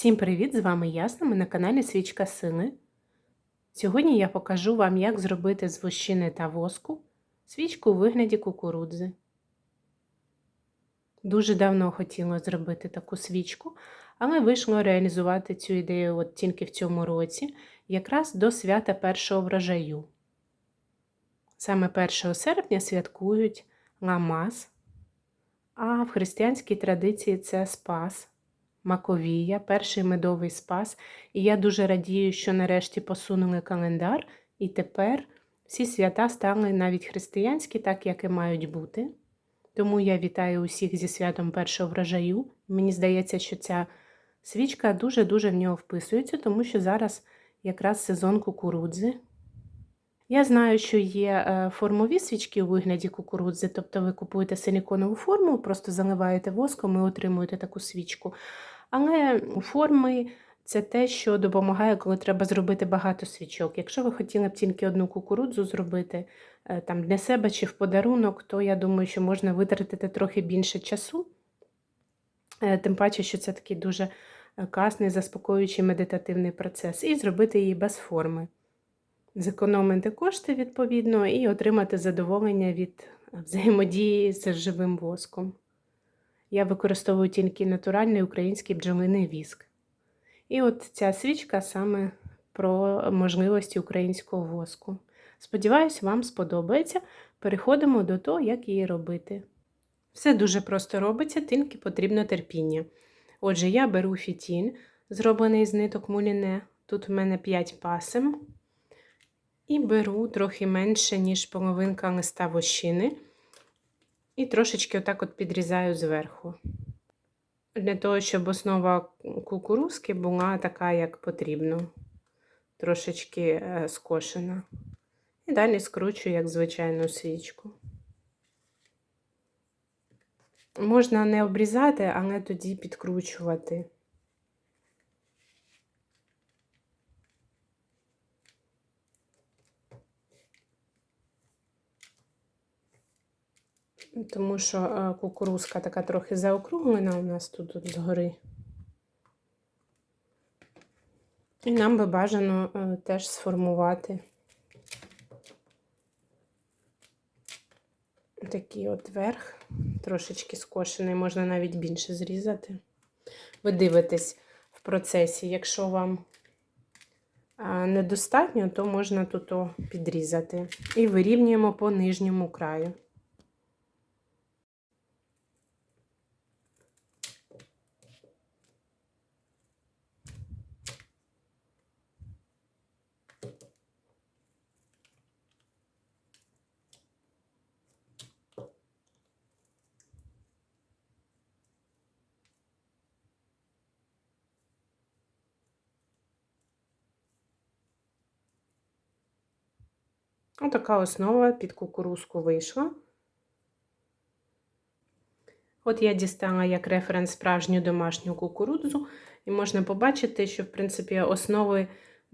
Всім привіт! З вами Ясна, ми на каналі Свічка Сили. Сьогодні я покажу вам, як зробити з вощини та воску свічку у вигляді кукурудзи. Дуже давно хотіла зробити таку свічку, але вийшло реалізувати цю ідею от тільки в цьому році, якраз до свята першого врожаю. Саме 1 серпня святкують Ламас, а в християнській традиції це Спас. Маковія, перший медовий спас. І я дуже радію, що нарешті посунули календар, і тепер всі свята стали навіть християнські, так як і мають бути. Тому я вітаю усіх зі святом першого врожаю. Мені здається, що ця свічка дуже-дуже в нього вписується, тому що зараз якраз сезон кукурудзи. Я знаю, що є е, формові свічки у вигляді кукурудзи, тобто ви купуєте силіконову форму, просто заливаєте воском і отримуєте таку свічку. Але форми це те, що допомагає, коли треба зробити багато свічок. Якщо ви хотіли б тільки одну кукурудзу зробити е, там, для себе чи в подарунок, то я думаю, що можна витратити трохи більше часу. Е, тим паче, що це такий дуже класний, заспокоюючий медитативний процес, і зробити її без форми зекономити кошти відповідно і отримати задоволення від взаємодії з живим воском. Я використовую тільки натуральний український бджолиний віск. І от ця свічка саме про можливості українського воску. Сподіваюсь, вам сподобається. Переходимо до того, як її робити. Все дуже просто робиться, тільки потрібно терпіння. Отже, я беру фітін, зроблений з ниток муліне. Тут в мене 5 пасем. І беру трохи менше, ніж половинка листа вощини. І трошечки отак от підрізаю зверху. Для того, щоб основа кукурузки була така, як потрібно, трошечки е, скошена. І далі скручую, як звичайну свічку. Можна не обрізати, але тоді підкручувати. Тому що е, кукурузка така трохи заокруглена у нас тут, згори. І нам би бажано е, теж сформувати такий от верх, трошечки скошений, можна навіть більше зрізати. Ви дивитесь в процесі, якщо вам е, недостатньо, то можна тут підрізати. І вирівнюємо по нижньому краю. Отака основа під кукурузку вийшла. От я дістала як референс справжню домашню кукурудзу, і можна побачити, що, в принципі, основи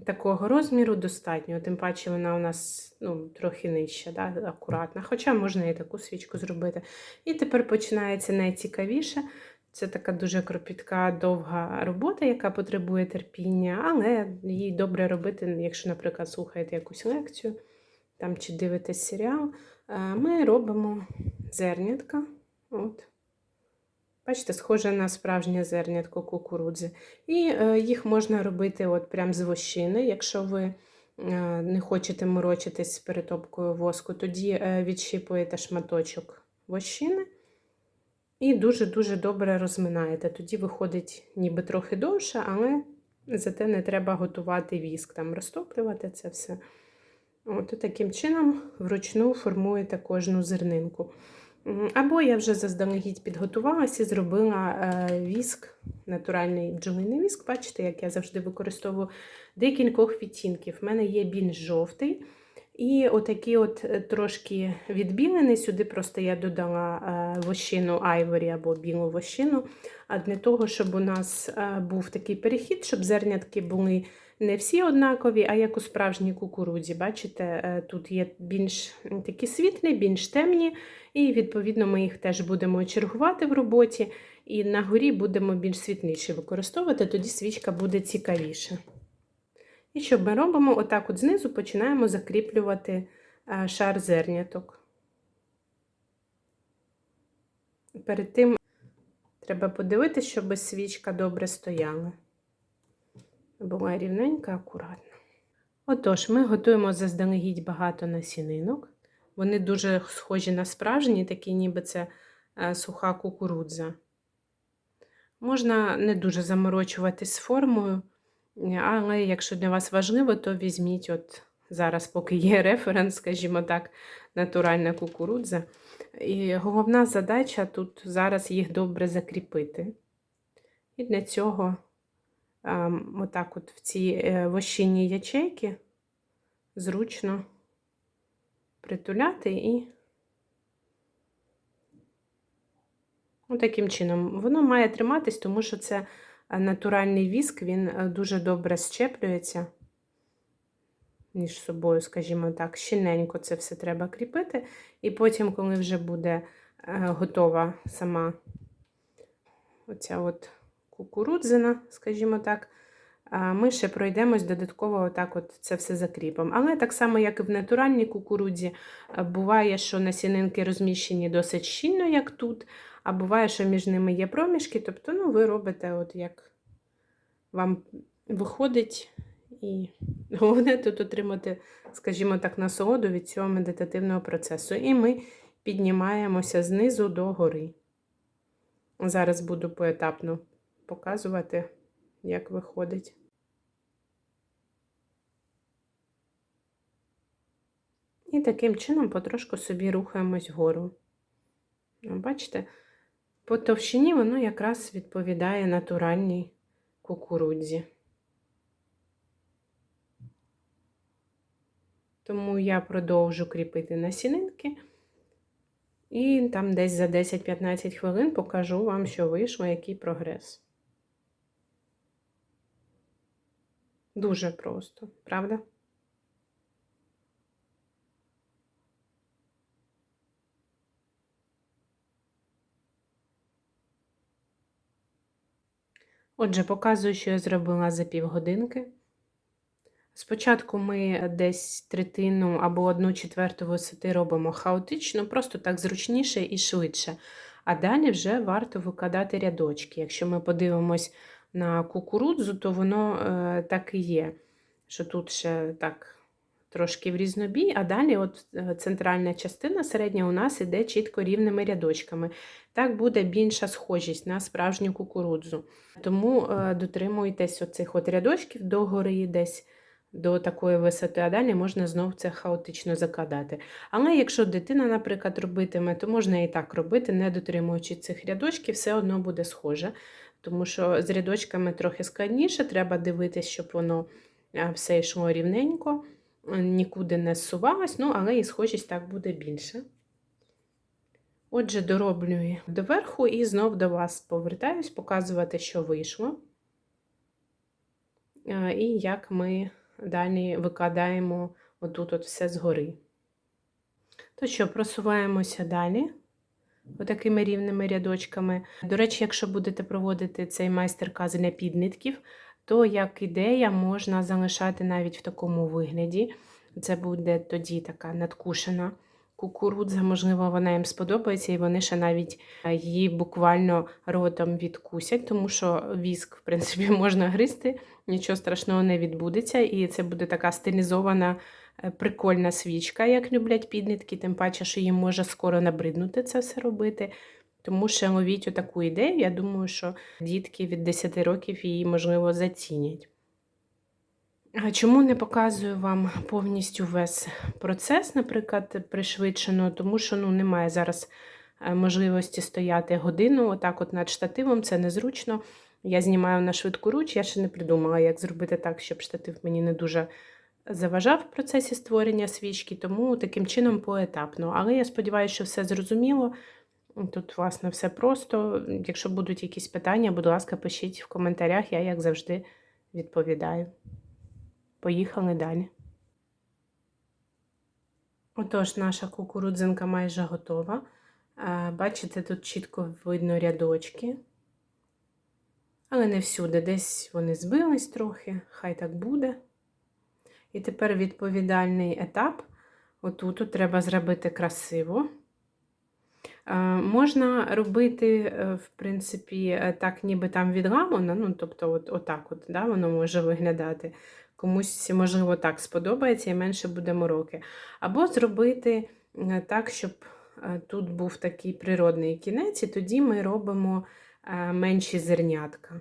такого розміру достатньо. Тим паче вона у нас ну, трохи нижча, да, акуратна. Хоча можна і таку свічку зробити. І тепер починається найцікавіше. Це така дуже кропітка, довга робота, яка потребує терпіння, але її добре робити, якщо, наприклад, слухаєте якусь лекцію там чи дивитесь серіал, е, ми робимо зернятка. От. Бачите, схоже на справжнє зернятко кукурудзи. І е, їх можна робити от прям з вощини. Якщо ви е, не хочете морочитись з перетопкою воску, тоді відщіпуєте шматочок вощини і дуже-дуже добре розминаєте. Тоді виходить ніби трохи довше, але зате не треба готувати віск, там розтоплювати це все. От Таким чином вручну формуєте кожну зернинку. Або я вже заздалегідь підготувалася і зробила е, віск, натуральний бджолиний віск. Бачите, як я завжди використовую декількох відтінків. У мене є більш жовтий. І отакий от е, трошки відбілений. Сюди просто я додала е, вощину айворі або білу вощину. А для того, щоб у нас був такий перехід, щоб зернятки були не всі однакові, а як у справжній кукурудзі. Бачите, е, тут є більш такі світлі, більш темні, і, відповідно, ми їх теж будемо чергувати в роботі. І на горі будемо більш світліше використовувати, тоді свічка буде цікавіша. І що ми робимо? Отак от знизу починаємо закріплювати е, шар зерняток. Перед тим треба подивитися, щоб свічка добре стояла. Була рівненька, акуратна. Отож, ми готуємо заздалегідь багато насінинок. Вони дуже схожі на справжні, такі ніби це е, суха кукурудза. Можна не дуже заморочуватись з формою, але якщо для вас важливо, то візьміть, от зараз, поки є референс, скажімо так, натуральна кукурудза. І головна задача тут зараз їх добре закріпити. І для цього отак от в ці е, вощинні ячейки зручно притуляти і таким чином. Воно має триматись, тому що це е, натуральний віск, він е, дуже добре щеплюється між собою, скажімо так, щільненько це все треба кріпити. І потім, коли вже буде е, готова сама оця от кукурудзина, скажімо так, ми ще пройдемось додатково отак от це все закріпом. Але так само, як і в натуральній кукурудзі, буває, що насінинки розміщені досить щільно, як тут, а буває, що між ними є проміжки, тобто ну, ви робите, от як вам виходить, і головне тут отримати, скажімо так, насолоду від цього медитативного процесу. І ми піднімаємося знизу до гори. Зараз буду поетапно показувати, як виходить. І таким чином потрошку собі рухаємось вгору. Бачите, по товщині воно якраз відповідає натуральній кукурудзі. Тому я продовжу кріпити насінинки. І там десь за 10-15 хвилин покажу вам, що вийшло, який прогрес. Дуже просто, правда? Отже, показую, що я зробила за півгодинки. Спочатку ми десь третину або одну четверту висоти робимо хаотично, просто так зручніше і швидше. А далі вже варто викладати рядочки. Якщо ми подивимось на кукурудзу, то воно е, так і є, що тут ще так трошки в різнобій, а далі от е, центральна частина середня у нас іде чітко рівними рядочками. Так буде більша схожість на справжню кукурудзу. Тому е, дотримуйтесь оцих от рядочків догори десь до такої висоти, а далі можна знов це хаотично закладати. Але якщо дитина, наприклад, робитиме, то можна і так робити, не дотримуючи цих рядочків, все одно буде схоже. Тому що з рядочками трохи складніше, треба дивитися, щоб воно все йшло рівненько, нікуди не зсувалось, ну, але і схожість так буде більше. Отже, дороблюю доверху і знов до вас повертаюсь, показувати, що вийшло. І як ми далі викладаємо отут от все згори. То що, просуваємося далі отакими рівними рядочками. До речі, якщо будете проводити цей майстер-каз для піднитків, то як ідея можна залишати навіть в такому вигляді. Це буде тоді така надкушена кукурудза, можливо, вона їм сподобається, і вони ще навіть е, її буквально ротом відкусять, тому що віск, в принципі, можна гризти, нічого страшного не відбудеться. І це буде така стилізована, е, прикольна свічка, як люблять піднитки, тим паче, що їм може скоро набриднути це все робити. Тому ще ловіть отаку ідею. Я думаю, що дітки від 10 років її, можливо, зацінять. Чому не показую вам повністю весь процес, наприклад, пришвидшено, тому що ну, немає зараз можливості стояти годину, отак от над штативом, це незручно. Я знімаю на швидку руч, я ще не придумала, як зробити так, щоб штатив мені не дуже заважав в процесі створення свічки, тому таким чином поетапно. Але я сподіваюся, що все зрозуміло. Тут, власне, все просто. Якщо будуть якісь питання, будь ласка, пишіть в коментарях, я, як завжди, відповідаю. Поїхали далі. Отож, наша кукурудзинка майже готова. Бачите, тут чітко видно рядочки. Але не всюди, десь вони збились трохи, хай так буде. І тепер відповідальний етап. Отут от треба зробити красиво. Можна робити, е, в принципі, е, так, ніби там відламано, ну, тобто, от, отак от, да, воно може виглядати. Комусь, можливо, так сподобається і менше буде мороки. Або зробити е, так, щоб тут був такий природний кінець, і тоді ми робимо е, менші зернятка.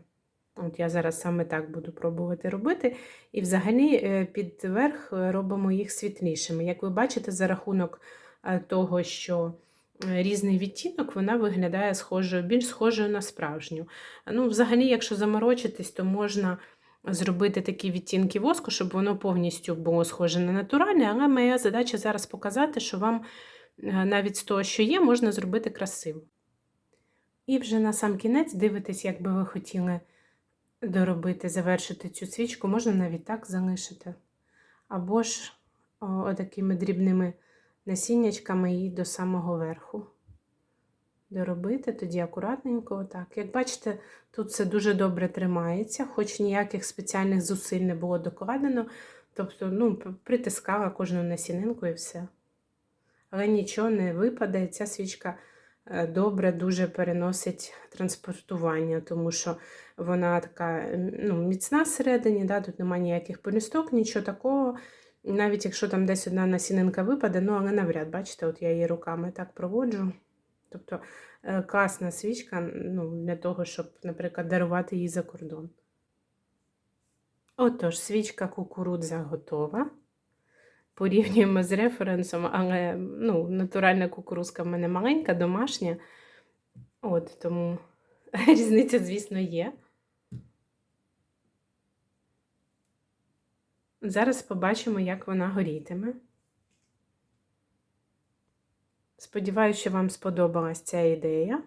От я зараз саме так буду пробувати робити. І взагалі е, під верх е, робимо їх світлішими. Як ви бачите, за рахунок е, того, що е, різний відтінок, вона виглядає схожою, більш схожою на справжню. Ну, взагалі, якщо заморочитись, то можна зробити такі відтінки воску, щоб воно повністю було схоже на натуральне, але моя задача зараз показати, що вам е, навіть з того, що є, можна зробити красиво. І вже на сам кінець дивитесь, як би ви хотіли доробити, завершити цю свічку, можна навіть так залишити. Або ж отакими дрібними насіннячками її до самого верху. Доробити тоді акуратненько, отак. Як бачите, тут все дуже добре тримається, хоч ніяких спеціальних зусиль не було докладено. Тобто, ну, притискала кожну насінинку і все. Але нічого не випаде, ця свічка е, добре дуже переносить транспортування, тому що вона така ну, міцна всередині, да, тут немає ніяких полісток, нічого такого. Навіть якщо там десь одна насінинка випаде, ну але навряд, бачите, от я її руками так проводжу. Тобто е, класна свічка ну, для того, щоб, наприклад, дарувати її за кордон. Отож, свічка кукурудза готова. Порівнюємо з референсом, але ну, натуральна кукурузка в мене маленька, домашня. От, тому різниця, звісно, є. Зараз побачимо, як вона горітиме. Сподіваюся, що вам сподобалась ця ідея.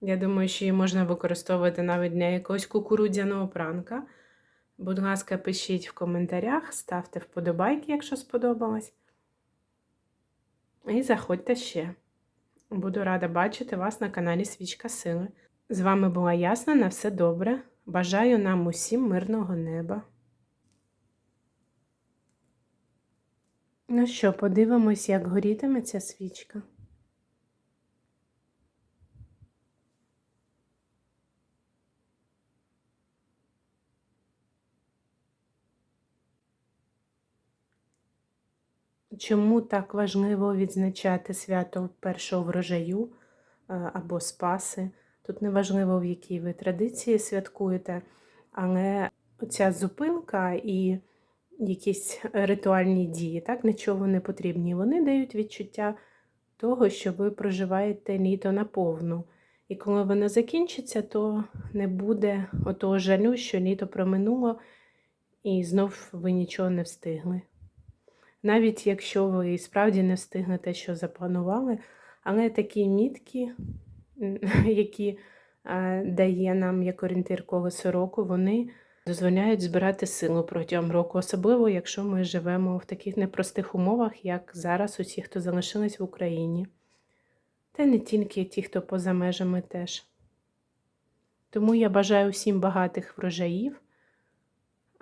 Я думаю, що її можна використовувати навіть для якогось кукурудзяного пранка. Будь ласка, пишіть в коментарях, ставте вподобайки, якщо сподобалось. І заходьте ще. Буду рада бачити вас на каналі Свічка Сили. З вами була Ясна. На все добре. Бажаю нам усім мирного неба. Ну що, подивимось, як горітиме ця свічка. Чому так важливо відзначати свято першого врожаю е, або Спаси? Тут не важливо, в якій ви традиції святкуєте, але оця зупинка і якісь ритуальні дії, так, нічого не потрібні. Вони дають відчуття того, що ви проживаєте літо наповну. І коли воно закінчиться, то не буде отого жалю, що літо проминуло, і знов ви нічого не встигли. Навіть якщо ви справді не встигнете, що запланували, але такі мітки, які дає нам як орієнтир колесо року, вони дозволяють збирати силу протягом року, особливо якщо ми живемо в таких непростих умовах, як зараз усі, хто залишились в Україні. Та не тільки ті, хто поза межами теж. Тому я бажаю всім багатих врожаїв,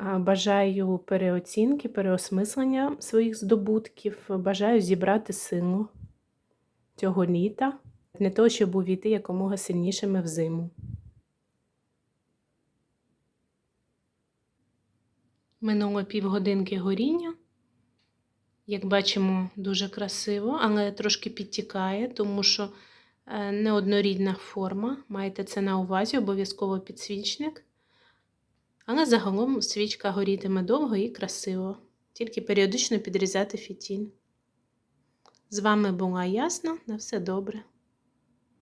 бажаю переоцінки, переосмислення своїх здобутків, бажаю зібрати силу цього літа для того, щоб увійти якомога сильнішими в зиму. Минуло півгодинки горіння. Як бачимо, дуже красиво, але трошки підтікає, тому що е, неоднорідна форма. Маєте це на увазі, обов'язково підсвічник. Але загалом свічка горітиме довго і красиво, тільки періодично підрізати фітіль. З вами була ясна, на все добре.